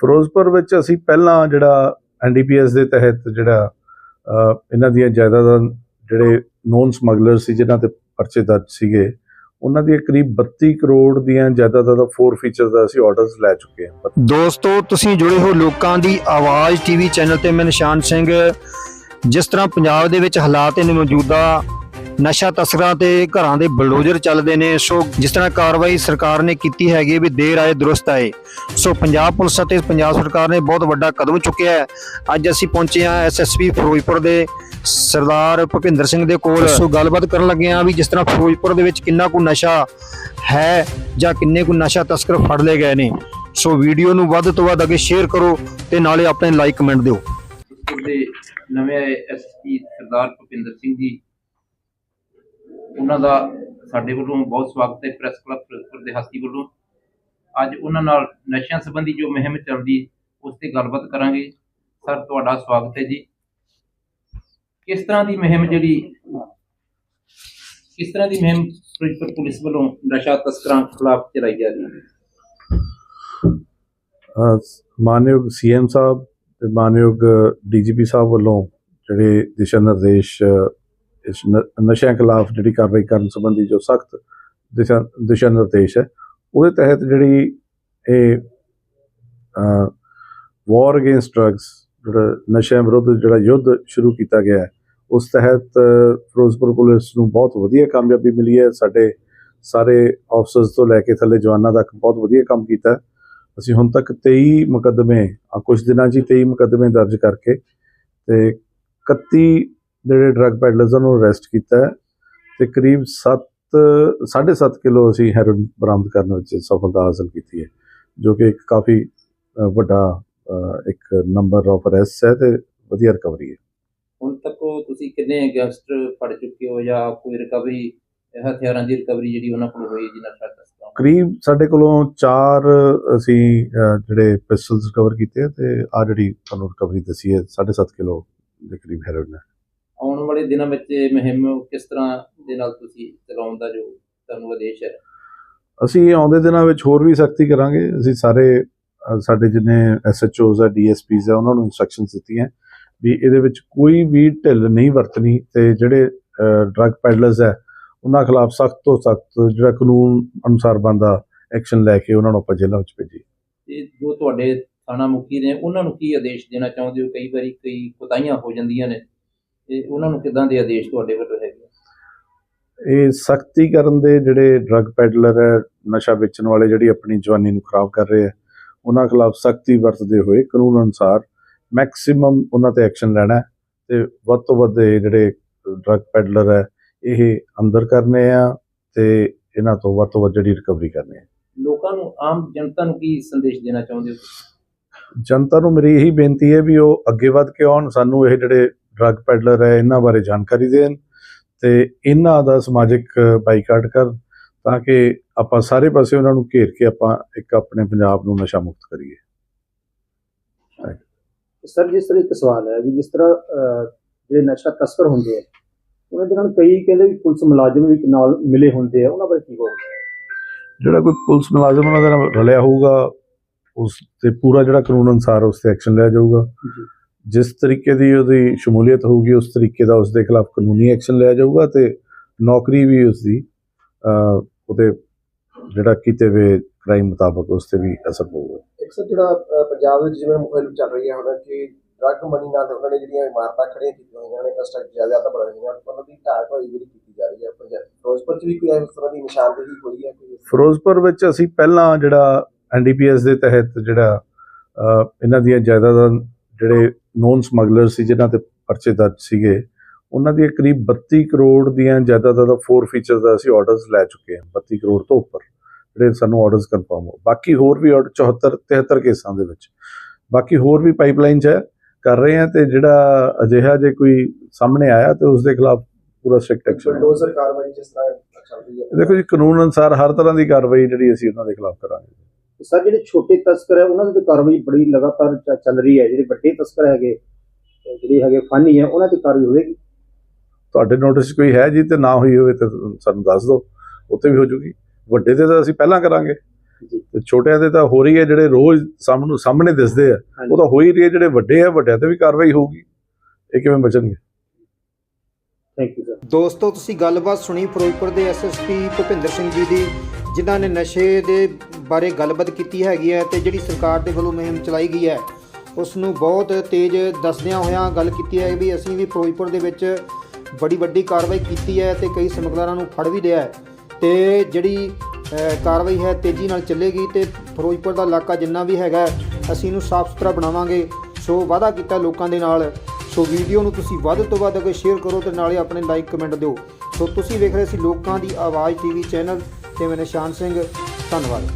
ਫਿਰੋਜ਼ਪੁਰ ਵਿੱਚ ਅਸੀਂ ਪਹਿਲਾਂ ਜਿਹੜਾ ਐਨਡੀਪੀਐਸ ਦੇ ਤਹਿਤ ਜਿਹੜਾ ਇਹਨਾਂ ਦੀਆਂ ਜਾਇਦਾਦਾਂ ਜਿਹੜੇ ਨੋਨ ਸਮਗਲਰ ਸੀ, ਜਿਨ੍ਹਾਂ ਤੇ ਪਰਚੇ ਦਰਜ ਸੀਗੇ, ਉਹਨਾਂ ਦੀਆਂ ਕਰੀਬ 32 ਕਰੋੜ ਦੀਆਂ ਜਾਇਦਾਦਾਂ ਦਾ ਫੋਰ ਫੀਚਰ ਦਾ ਅਸੀਂ ਆਰਡਰਸ ਲੈ ਚੁੱਕੇ ਹਾਂ। ਦੋਸਤੋ, ਤੁਸੀਂ ਜੁੜੇ ਹੋ ਲੋਕਾਂ ਦੀ ਆਵਾਜ਼ ਟੀਵੀ ਚੈਨਲ ਤੇ ਮੈਂ ਨਿਸ਼ਾਨ ਸਿੰਘ। ਜਿਸ ਤਰ੍ਹਾਂ ਪੰਜਾਬ ਦੇ ਵਿੱਚ ਹਾਲਾਤ ਨੇ ਮੌਜੂਦਾ ਨਸ਼ਾ ਤਸਕਰਾਂ ਤੇ ਘਰਾਂ ਦੇ ਬਲਡੋਜ਼ਰ ਚੱਲਦੇ ਨੇ, ਸੋ ਜਿਸ ਤਰ੍ਹਾਂ ਕਾਰਵਾਈ ਸਰਕਾਰ ਨੇ ਕੀਤੀ ਹੈਗੀ ਵੀ ਦੇਰ ਆਏ, ਦਰੁਸਤ ਆਏ। ਸੋ ਪੰਜਾਬ ਪੁਲਿਸ ਅਤੇ ਪੰਜਾਬ ਸਰਕਾਰ ਨੇ ਬਹੁਤ ਵੱਡਾ ਕਦਮ ਚੁੱਕਿਆ ਹੈ। ਅੱਜ ਅਸੀਂ ਪਹੁੰਚੇ ਹਾਂ ਐਸਐਸਪੀ ਫਿਰੋਜ਼ਪੁਰ ਦੇ ਸਰਦਾਰ ਭੁਪਿੰਦਰ ਸਿੰਘ ਦੇ ਕੋਲ। ਸੋ ਗੱਲਬਾਤ ਕਰਨ ਲੱਗੇ ਹਾਂ ਵੀ ਜਿਸ ਤਰ੍ਹਾਂ ਫਿਰੋਜ਼ਪੁਰ ਦੇ ਵਿੱਚ ਕਿੰਨਾ ਕੁ ਨਸ਼ਾ ਹੈ ਜਾਂ ਕਿੰਨੇ ਕੁ ਨਸ਼ਾ ਤਸਕਰ ਫੜ ਲਏ ਗਏ ਨੇ। ਸੋ ਵੀਡੀਓ ਨੂੰ ਵੱਧ ਤੋਂ ਵੱਧ ਅੱਗੇ ਸ਼ੇਅਰ ਕਰੋ ਤੇ ਨਾਲੇ ਆਪਣੇ ਲਾਈਕ ਕਮੈਂਟ ਦਿਓ। ਫਿਰੋਜ਼ਪੁਰ ਦੇ ਨਵੇਂ ਐਸਪੀ ਸਰਦਾਰ ਭੁਪਿੰਦਰ ਸਿੰਘ ਜੀ ਉਹਨਾਂ ਦਾ ਸਾਡੇ ਵੱਲੋਂ ਬਹੁਤ ਸਵਾਗਤ ਹੈ ਪ੍ਰੈਸ ਕਲੱਬ ਫਿਰੋਜ਼ਪੁਰ ਦੇ ਹਸਤੀ ਵੱਲੋਂ। ਅੱਜ ਉਹਨਾਂ ਨਾਲ ਨਸ਼ਿਆਂ ਸੰਬੰਧੀ ਜੋ ਮੁਹਿੰਮ ਚੱਲਦੀ ਉਸ ਤੇ ਗੱਲਬਾਤ ਕਰਾਂਗੇ। ਸਰ ਤੁਹਾਡਾ ਸਵਾਗਤ ਹੈ ਜੀ। ਕਿਸ ਤਰ੍ਹਾਂ ਦੀ ਮੁਹਿੰਮ ਜਿਹੜੀ ਕਿਸ ਤਰ੍ਹਾਂ ਦੀ ਮੁਹਿੰਮ ਫਿਰੋਜ਼ਪੁਰ ਪੁਲਿਸ ਵੱਲੋਂ ਨਸ਼ਾ ਤਸਕਰਾਂ ਖਿਲਾਫ ਚਲਾਈ ਜਾ ਰਹੀ ਹੈ? ਅਹ, ਮਾਨਯੋਗ ਸੀਐਮ ਸਾਹਿਬ ਤੇ ਮਾਨਯੋਗ ਡੀਜੀਪੀ ਸਾਹਿਬ ਵੱਲੋਂ ਜਿਹੜੇ ਦਿਸ਼ਾ ਨਿਰਦੇਸ਼ ਨਸ਼ਿਆਂ ਖਿਲਾਫ ਜਿਹੜੀ ਕਾਰਵਾਈ ਕਰਨ ਸੰਬੰਧੀ ਜੋ ਸਖਤ ਦਿਸ਼ਾ ਦਿਸ਼ਾ ਨਿਰਦੇਸ਼ ਹੈ, ਉਹਦੇ ਤਹਿਤ ਜਿਹੜੀ ਇਹ ਵਾਰ ਅਗੇਂਸਟ ਡਰੱਗਸ ਜਿਹੜਾ ਨਸ਼ਿਆਂ ਵਿਰੁੱਧ ਜਿਹੜਾ ਯੁੱਧ ਸ਼ੁਰੂ ਕੀਤਾ ਗਿਆ ਹੈ, ਉਸ ਤਹਿਤ ਫਿਰੋਜ਼ਪੁਰ ਪੁਲਿਸ ਨੂੰ ਬਹੁਤ ਵਧੀਆ ਕਾਮਯਾਬੀ ਮਿਲੀ ਹੈ। ਸਾਡੇ ਸਾਰੇ ਆਫਸਰਸ ਤੋਂ ਲੈ ਕੇ ਥੱਲੇ ਜਵਾਨਾਂ ਤੱਕ ਬਹੁਤ ਵਧੀਆ ਕੰਮ ਕੀਤਾ ਅਸੀਂ ਹੁਣ ਤੱਕ 23 ਮੁਕੱਦਮੇ, ਆ ਕੁਝ ਦਿਨਾਂ 'ਚ ਹੀ 23 ਮੁਕੱਦਮੇ ਦਰਜ ਕਰਕੇ ਤੇ 31 ਜਿਹੜੇ ਡਰੱਗ ਪੈਡਲਰਸ ਨੂੰ ਅਰੈਸਟ ਕੀਤਾ ਹੈ ਤੇ ਕਰੀਬ 7 7.5 ਕਿਲੋ ਅਸੀਂ ਹੈਰੋਇਨ ਬਰਾਮਦ ਕਰਨ ਵਿੱਚ ਸਫਲਤਾ ਹਾਸਲ ਕੀਤੀ ਹੈ ਜੋ ਕਿ ਇੱਕ ਕਾਫੀ ਵੱਡਾ ਇੱਕ ਨੰਬਰ ਆਫ ਅਰੈਸਟ ਹੈ ਤੇ ਵਧੀਆ ਰਿਕਵਰੀ ਹੈ। ਹੁਣ ਤੱਕ ਤੁਸੀਂ ਕਿੰਨੇ ਗੈਂਗਸਟਰ ਫੜ ਚੁੱਕੇ ਹੋ ਜਾਂ ਕੋਈ ਰਿਕਵਰੀ ਹਥਿਆਰਾਂ ਦੀ ਰਿਕਵਰੀ ਜਿਹੜੀ ਉਹਨਾਂ ਕੋਲ ਹੋਈ ਹੈ ਜੀ ਨਸ਼ਾ ਤਸਕਰਾਂ ਕਰੀਬ ਸਾਡੇ ਕੋਲੋਂ 4 ਅਸੀਂ ਜਿਹੜੇ ਪਿਸਟਲਸ ਰਿਕਵਰ ਕੀਤੇ ਤੇ ਆ ਜਿਹੜੀ ਤੁਹਾਨੂੰ ਰਿਕਵਰੀ ਦੱਸੀ ਹੈ 7.5 ਕਿਲੋ ਦੇ ਕਰੀਬ ਹੈਰੋਇਨ ਹੈ। ਆਉਣ ਵਾਲੇ ਦਿਨਾਂ ਵਿੱਚ ਇਹ ਮੁਹਿੰਮ ਕਿਸ ਤਰ੍ਹਾਂ ਦੇ ਨਾਲ ਤੁਸੀਂ ਚਲਾਉਣ ਦਾ ਜੋ ਤੁਹਾਨੂੰ ਆਦੇਸ਼ ਹੈ? ਅਸੀਂ ਆਉਂਦੇ ਦਿਨਾਂ ਵਿੱਚ ਹੋਰ ਵੀ ਸਖਤੀ ਕਰਾਂਗੇ। ਅਸੀਂ ਸਾਰੇ ਸਾਡੇ ਜਿੰਨੇ ਐਸਐਚਓਜ਼ ਆ ਡੀਐਸਪੀਜ਼ ਆ ਉਹਨਾਂ ਨੂੰ ਇਨਸਟਰਕਸ਼ਨਸ ਦਿੱਤੀਆਂ ਵੀ ਇਹਦੇ ਵਿੱਚ ਕੋਈ ਵੀ ਢਿੱਲ ਨਹੀਂ ਵਰਤਣੀ ਤੇ ਜਿਹੜੇ ਡਰੱਗ ਪੈਡਲਰਸ ਹੈ ਉਹਨਾਂ ਖਿਲਾਫ ਸਖਤ ਤੋਂ ਸਖਤ ਜਿਹੜਾ ਕਾਨੂੰਨ ਅਨੁਸਾਰ ਬੰਦਾ ਐਕਸ਼ਨ ਲੈ ਕੇ ਉਹਨਾਂ ਨੂੰ ਆਪਾਂ ਜੇਲ੍ਹਾਂ ਵਿੱਚ ਭੇਜੀ ਤੇ ਜੋ ਤੁਹਾਡੇ ਥਾਣਾ ਮੁਖੀ ਨੇ ਉਹਨਾਂ ਨੂੰ ਕੀ ਆਦੇਸ਼ ਦੇਣਾ ਚਾਹੁੰਦੇ ਹੋ? ਕਈ ਵਾਰੀ ਕਈ ਕੁਤਾਹੀਆਂ ਹੋ ਜਾਂਦੀਆਂ ਨੇ। ਤੇ ਉਹਨਾਂ ਨੂੰ ਕਿਦਾਂ ਦੇ ਆਦੇਸ਼ ਤੁਹਾਡੇ ਵੱਲੋਂ ਹੈਗੇ ਇਹ ਸਖਤੀ ਕਰਨ ਦੇ ਜਿਹੜੇ ਡਰੱਗ ਪੈਡਲਰ ਹੈ ਨਸ਼ਾ ਵੇਚਣ ਵਾਲੇ ਜਿਹੜੀ ਆਪਣੀ ਜਵਾਨੀ ਨੂੰ ਖਰਾਬ ਕਰ ਰਹੇ ਹੈ ਉਹਨਾਂ ਖਿਲਾਫ ਸਖਤੀ ਵਰਤਦੇ ਹੋਏ ਕਾਨੂੰਨ ਅਨੁਸਾਰ ਮੈਕਸਿਮਮ ਉਹਨਾਂ ਤੇ ਐਕਸ਼ਨ ਲੈਣਾ ਤੇ ਵੱਧ ਤੋਂ ਵੱਧ ਜਿਹੜੇ ਡਰੱਗ ਪੈਡਲਰ ਹੈ ਇਹ ਅੰਦਰ ਕਰਨੇ ਆ ਤੇ ਇਹਨਾਂ ਤੋਂ ਵੱਧ ਤੋਂ ਵੱਧ ਜਿਹੜੀ ਰਿਕਵਰੀ ਕਰਨੀ ਹੈ। ਲੋਕਾਂ ਨੂੰ ਆਮ ਜਨਤਾ ਨੂੰ ਕੀ ਸੰਦੇਸ਼ ਦੇਣਾ ਚਾਹੁੰਦੇ ਹੋ ਜਨਤਾ ਨੂੰ ਮੇਰੀ ਇਹੀ ਬੇਨਤੀ ਹੈ ਵੀ ਉਹ ਅੱਗੇ ਵੱਧ ਕੇ ਆਉਣ ਸਾਨੂੰ ਇਹ ਜਿਹੜੇ ਡਰੱਗ ਪੈਡਲਰ ਹੈ ਇਹਨਾਂ ਬਾਰੇ ਜਾਣਕਾਰੀ ਦੇਣ ਤੇ ਇਹਨਾਂ ਦਾ ਸਮਾਜਿਕ ਬਾਈਕਾਟ ਕਰਨ ਤਾਂ ਕਿ ਆਪਾਂ ਸਾਰੇ ਪਾਸੇ ਉਹਨਾਂ ਨੂੰ ਘੇਰ ਕੇ ਆਪਾਂ ਇੱਕ ਆਪਣੇ ਪੰਜਾਬ ਨੂੰ ਨਸ਼ਾ ਮੁਕਤ ਕਰੀਏ। ਸਰ ਜਿਸ ਤਰ੍ਹਾਂ ਇੱਕ ਸਵਾਲ ਹੈ ਵੀ ਜਿਸ ਤਰ੍ਹਾਂ ਜਿਹੜੇ ਨਸ਼ਾ ਤਸਕਰ ਹੁੰਦੇ ਆ ਉਹਨਾਂ ਦੇ ਨਾਲ ਕਈ ਕਹਿੰਦੇ ਵੀ ਪੁਲਿਸ ਮੁਲਾਜ਼ਮ ਵੀ ਨਾਲ ਮਿਲੇ ਹੁੰਦੇ ਆ ਉਹਨਾਂ ਬਾਰੇ ਕੀ ਕਹੋਗੇ? ਜਿਹੜਾ ਕੋਈ ਪੁਲਿਸ ਮੁਲਾਜ਼ਮ ਉਹਨਾਂ ਦੇ ਨਾਲ ਰਲਿਆ ਹੋਊਗਾ ਉਸ ਤੇ ਪੂਰਾ ਜਿਹੜਾ ਕਾਨੂੰਨ ਅਨੁਸਾਰ ਉਸ ਤੇ ਐਕਸ਼ਨ ਲਿਆ ਜਾਊਗਾ। ਜੀ। ਜਿਸ ਤਰੀਕੇ ਦੀ ਉਹਦੀ ਸ਼ਮੂਲੀਅਤ ਹੋਊਗੀ ਉਸ ਤਰੀਕੇ ਦਾ ਉਸ ਦੇ ਖਿਲਾਫ ਕਾਨੂੰਨੀ ਐਕਸ਼ਨ ਲਿਆ ਜਾਊਗਾ ਤੇ ਨੌਕਰੀ ਵੀ ਉਸ ਦੀ ਉਹਦੇ ਜਿਹੜਾ ਕੀਤੇ ਵੇ ਕ੍ਰਾਈਮ ਮੁਤਾਬਕ ਉਸ ਤੇ ਵੀ ਅਸਰ ਪਊਗਾ। ਇੱਕ ਸਰ ਜਿਹੜਾ ਪੰਜਾਬ ਵਿੱਚ ਜਿਵੇਂ ਮੁਹਿੰਮ ਚੱਲ ਰਹੀ ਹੈ ਹੁਣ ਕਿ ਡਰੱਗ ਮਨੀ ਨਾਲ ਉਹਨਾਂ ਨੇ ਜਿਹੜੀਆਂ ਇਮਾਰਤਾਂ ਖੜੀਆਂ ਕੀਤੀਆਂ ਹੋਈਆਂ ਨੇ ਕੰਸਟਰਕਟ ਜ਼ਿਆਦਾ ਬਣ ਰਹੀਆਂ ਉਹਨਾਂ ਦੀ ਢਾਹ ਢੋਈ ਜਿਹੜੀ ਕੀਤੀ ਜਾ ਰਹੀ ਹੈ ਪੰਜਾਬ ਫਿਰੋਜ਼ਪੁਰ 'ਚ ਵੀ ਕੋਈ ਇਸ ਤਰ੍ਹਾਂ ਦੀ ਨਿਸ਼ਾਨਦੇਹੀ ਹੋਈ ਹੈ ਕੋਈ? ਫਿਰੋਜ਼ਪੁਰ ਵਿੱਚ ਅਸੀਂ ਪਹਿਲਾਂ ਜਿਹੜਾ ਐਨਡੀਪੀਐਸ ਦੇ ਤਹਿਤ ਜਿਹੜਾ ਇਹਨਾਂ ਦੀਆਂ ਜਾਇਦਾਦਾਂ ਜਿਹੜੇ ਨੋਨ ਸਮਗਲਰ ਸੀ ਜਿਨ੍ਹਾਂ ਤੇ ਪਰਚੇ ਦਰਜ ਸੀਗੇ ਉਹਨਾਂ ਦੀਆਂ ਕਰੀਬ 32 ਕਰੋੜ ਦੀਆਂ ਜਾਇਦਾਦਾਂ ਦਾ ਫੋਰ ਫੀਚਰ ਦਾ ਅਸੀਂ ਆਰਡਰਸ ਲੈ ਚੁੱਕੇ ਹਾਂ 32 ਕਰੋੜ ਤੋਂ ਉੱਪਰ ਜਿਹੜੇ ਸਾਨੂੰ ਆਰਡਰਸ ਕਨਫਰਮ ਹੋ ਬਾਕੀ ਹੋਰ ਵੀ order 74 73 ਕੇਸਾਂ ਦੇ ਵਿੱਚ। ਬਾਕੀ ਹੋਰ ਵੀ ਪਾਈਪਲਾਈਨ 'ਚ ਹੈ ਕਰ ਰਹੇ ਹਾਂ ਤੇ ਜਿਹੜਾ ਅਜਿਹਾ ਜੇ ਕੋਈ ਸਾਹਮਣੇ ਆਇਆ ਤੇ ਉਸ ਦੇ ਖਿਲਾਫ ਪੂਰਾ ਸਟ੍ਰਿਕਟ ਐਕਸ਼ਨ ਬਲਡੋਜ਼ਰ ਕਾਰਵਾਈ ਜਿਸ ਤਰ੍ਹਾਂ ਚੱਲ ਰਹੀ ਹੈ। ਦੇਖੋ ਜੀ ਕਾਨੂੰਨ ਅਨੁਸਾਰ ਹਰ ਤਰ੍ਹਾਂ ਦੀ ਕਾਰਵਾਈ ਜਿਹੜੀ ਅਸੀਂ ਉਹਨਾਂ ਦੇ ਖਿਲਾਫ ਕਰਾਂਗੇ। ਸਰ ਜਿਹੜੇ ਛੋਟੇ ਤਸਕਰ ਹੈ ਉਹਨਾਂ ਦੀ ਤਾਂ ਕਾਰਵਾਈ ਬੜੀ ਲਗਾਤਾਰ ਚ- ਚੱਲ ਰਹੀ ਹੈ। ਜਿਹੜੇ ਵੱਡੇ ਤਸਕਰ ਹੈਗੇ ਅਹ, ਜਿਹੜੇ ਹੈਗੇ ਫਾਨੀ ਹੈ ਉਹਨਾਂ ਦੀ ਕਾਰਵਾਈ ਹੋਵੇਗੀ? ਤੁਹਾਡੇ ਨੋਟਿਸ 'ਚ ਕੋਈ ਹੈ ਜੀ ਤੇ ਨਾ ਹੋਈ ਹੋਵੇ ਤਾਂ ਸਾਨੂੰ ਦੱਸ ਦਿਓ। ਉੱਥੇ ਵੀ ਹੋ ਜੂਗੀ। ਵੱਡੇ ਤੇ ਤਾਂ ਅਸੀਂ ਪਹਿਲਾਂ ਕਰਾਂਗੇ। ਜੀ। ਤੇ ਛੋਟਿਆਂ ਦੇ ਤਾਂ ਹੋ ਰਹੀ ਹੈ ਜਿਹੜੇ ਰੋਜ਼ ਸਾਹਮਣੇ ਸਾਹਮਣੇ ਦਿਸਦੇ ਆ ਹਾਂਜੀ। ਉਹ ਤਾਂ ਹੋ ਹੀ ਰਹੀ ਹੈ ਜਿਹੜੇ ਵੱਡੇ ਆ ਵੱਡਿਆਂ ਤੇ ਵੀ ਕਾਰਵਾਈ ਹੋਊਗੀ। ਇਹ ਕਿਵੇਂ ਬਚਣਗੇ? ਥੈਂਕ ਯੂ ਸਰ ਦੋਸਤੋ ਤੁਸੀਂ ਗੱਲਬਾਤ ਸੁਣੀ ਫਿਰੋਜ਼ਪੁਰ ਦੇ ਐਸਐਸਪੀ ਭੁਪਿੰਦਰ ਸਿੰਘ ਜੀ ਦੀ ਜਿਨ੍ਹਾਂ ਨੇ ਨਸ਼ੇ ਦੇ ਬਾਰੇ ਗੱਲਬਾਤ ਕੀਤੀ ਹੈਗੀ ਹੈ ਤੇ ਜਿਹੜੀ ਸਰਕਾਰ ਦੇ ਵੱਲੋਂ ਮੁਹਿੰਮ ਚਲਾਈ ਗਈ ਹੈ ਉਸ ਨੂੰ ਬਹੁਤ ਤੇਜ਼ ਦੱਸਦਿਆਂ ਹੋਇਆਂ ਗੱਲ ਕੀਤੀ ਹੈ ਵੀ ਅਸੀਂ ਵੀ ਫਿਰੋਜ਼ਪੁਰ ਦੇ ਵਿੱਚ ਬੜੀ ਵੱਡੀ ਕਾਰਵਾਈ ਕੀਤੀ ਹੈ ਤੇ ਕਈ ਸਮਗਲਰਾਂ ਨੂੰ ਫੜ ਵੀ ਲਿਆ ਹੈ। ਤੇ ਜਿਹੜੀ ਕਾਰਵਾਈ ਹੈ ਤੇਜ਼ੀ ਨਾਲ ਚੱਲੇਗੀ ਤੇ ਫਿਰੋਜ਼ਪੁਰ ਦਾ ਇਲਾਕਾ ਜਿੰਨਾ ਵੀ ਹੈਗਾ ਅਸੀਂ ਇਹਨੂੰ ਸਾਫ਼ ਸੁਥਰਾ ਬਣਾਵਾਂਗੇ। ਸੋ ਵਾਅਦਾ ਕੀਤਾ ਲੋਕਾਂ ਦੇ ਨਾਲ। ਸੋ ਵੀਡੀਓ ਨੂੰ ਤੁਸੀਂ ਵੱਧ ਤੋਂ ਵੱਧ ਅੱਗੇ ਸ਼ੇਅਰ ਕਰੋ ਤੇ ਨਾਲੇ ਆਪਣੇ ਲਾਈਕ ਕਮੈਂਟ ਦਿਓ। ਸੋ ਤੁਸੀਂ ਵੇਖ ਰਹੇ ਸੀ ਲੋਕਾਂ ਦੀ ਆਵਾਜ਼ ਟੀਵੀ ਚੈਨਲ, ਤੇ ਮੈਂ ਨਿਸ਼ਾਨ ਸਿੰਘ, ਧੰਨਵਾਦ।